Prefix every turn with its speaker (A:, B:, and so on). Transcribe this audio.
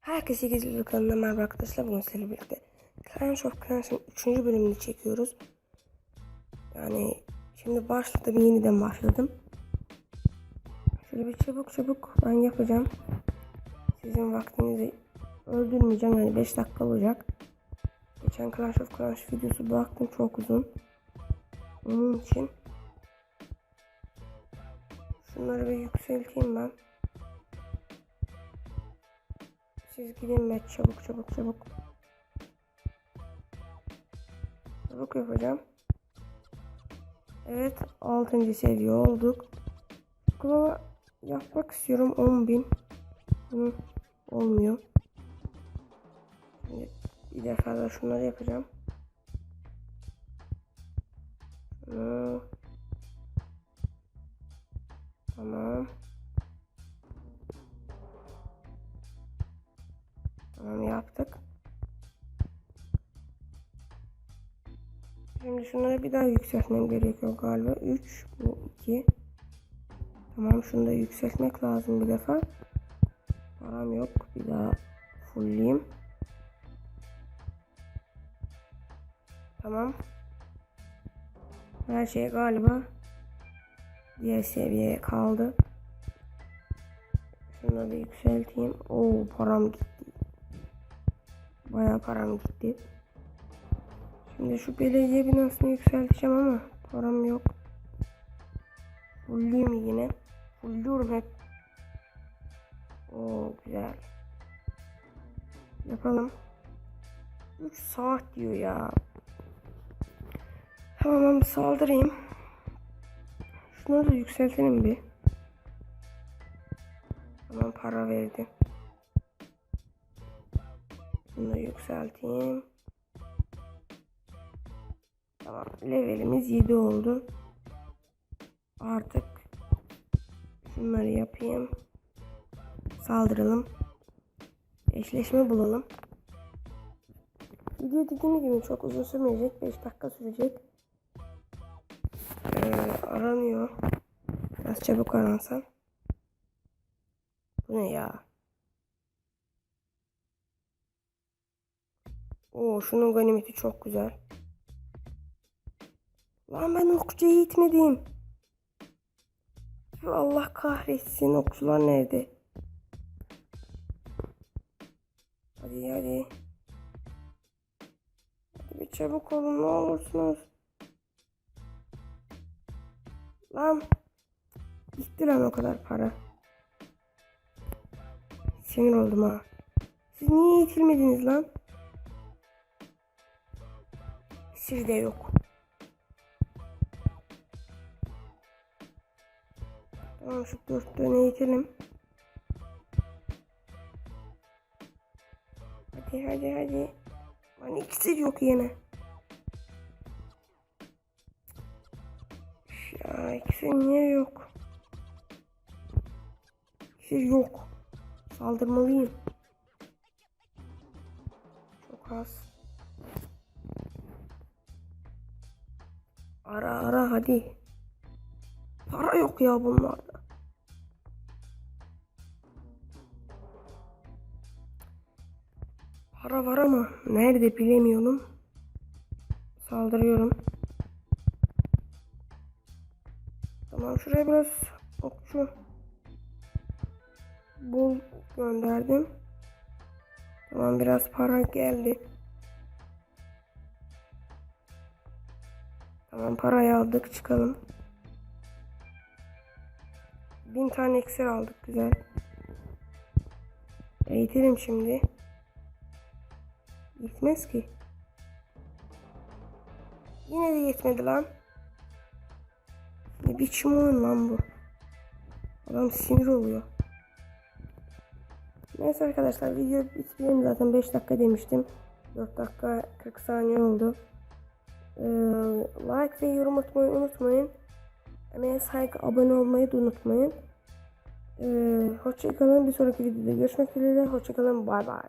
A: Herkese Gizli kanalına merhaba arkadaşlar. Bugün sizlerle birlikte Clash of Clans'ın 3. bölümünü çekiyoruz. Yani şimdi başladım. Yeniden başladım. Şöyle bir çabuk çabuk ben yapacağım. Sizin vaktinizi öldürmeyeceğim. Yani 5 dakika olacak. Geçen Clash of Clans videosu baktım çok uzun. Onun için şunları bir yükselteyim ben. Siz gidin ben çabuk çabuk çabuk. Çabuk yapacağım. Evet 6. seviye olduk. Klova yapmak istiyorum 10.000. Hı, olmuyor. Bir defa da şunları yapacağım. Şunu. Tamam. Tamam yaptık. Şimdi şunları bir daha yükseltmem gerekiyor galiba. 3 bu 2. Tamam şunu da yükseltmek lazım bir defa. Param yok. Bir daha fullleyeyim. Tamam. Her şey galiba diğer seviyeye kaldı. Şunları yükselteyim. Oo param gitti. Bayağı param gitti. Şimdi şu belediye binasını yükselteceğim ama param yok. Fulleyim yine. Fullüyorum hep. Oo güzel. Yapalım. 3 saat diyor ya. Tamam bir saldırayım. Şunları da yükseltelim bir. Tamam para verdi. Bunu yükselteyim. Tamam. Levelimiz 7 oldu. Artık şunları yapayım. Saldıralım. Eşleşme bulalım. Video dediğim gibi çok uzun sürmeyecek. 5 dakika sürecek. Aranıyor. Biraz çabuk aransam. Bu ne ya? Oo şunun ganimeti çok güzel. Lan ben okçuya gitmedim. Allah kahretsin okçular nerede? Hadi hadi. Hadi bir çabuk olun ne olursunuz. Lan. Gitti lan o kadar para. Sinir oldum ha. Siz niye itilmediniz lan? Sizde yok. Tamam şu dört tane itelim. Hadi hadi hadi. Lan iksir yok yine. Ya niye yok? İksir yok. Saldırmalıyım. Çok az. Ara ara hadi. Para yok ya bunlarda. Para var ama nerede bilemiyorum. Saldırıyorum. Tamam şuraya biraz okçu bul gönderdim. Tamam biraz para geldi. Tamam parayı aldık çıkalım. Bin tane iksir aldık güzel. Eğitelim şimdi. Gitmez ki. Yine de yetmedi lan. Ne biçim oyun lan bu. Adam sinir oluyor. Neyse arkadaşlar video bitirelim zaten 5 dakika demiştim. 4 dakika 40 saniye oldu. Ee, like ve yorum atmayı unutmayın. Emeğe saygı abone olmayı da unutmayın. Ee, hoşçakalın. Bir sonraki videoda görüşmek dileğiyle. Hoşçakalın. Bay bay.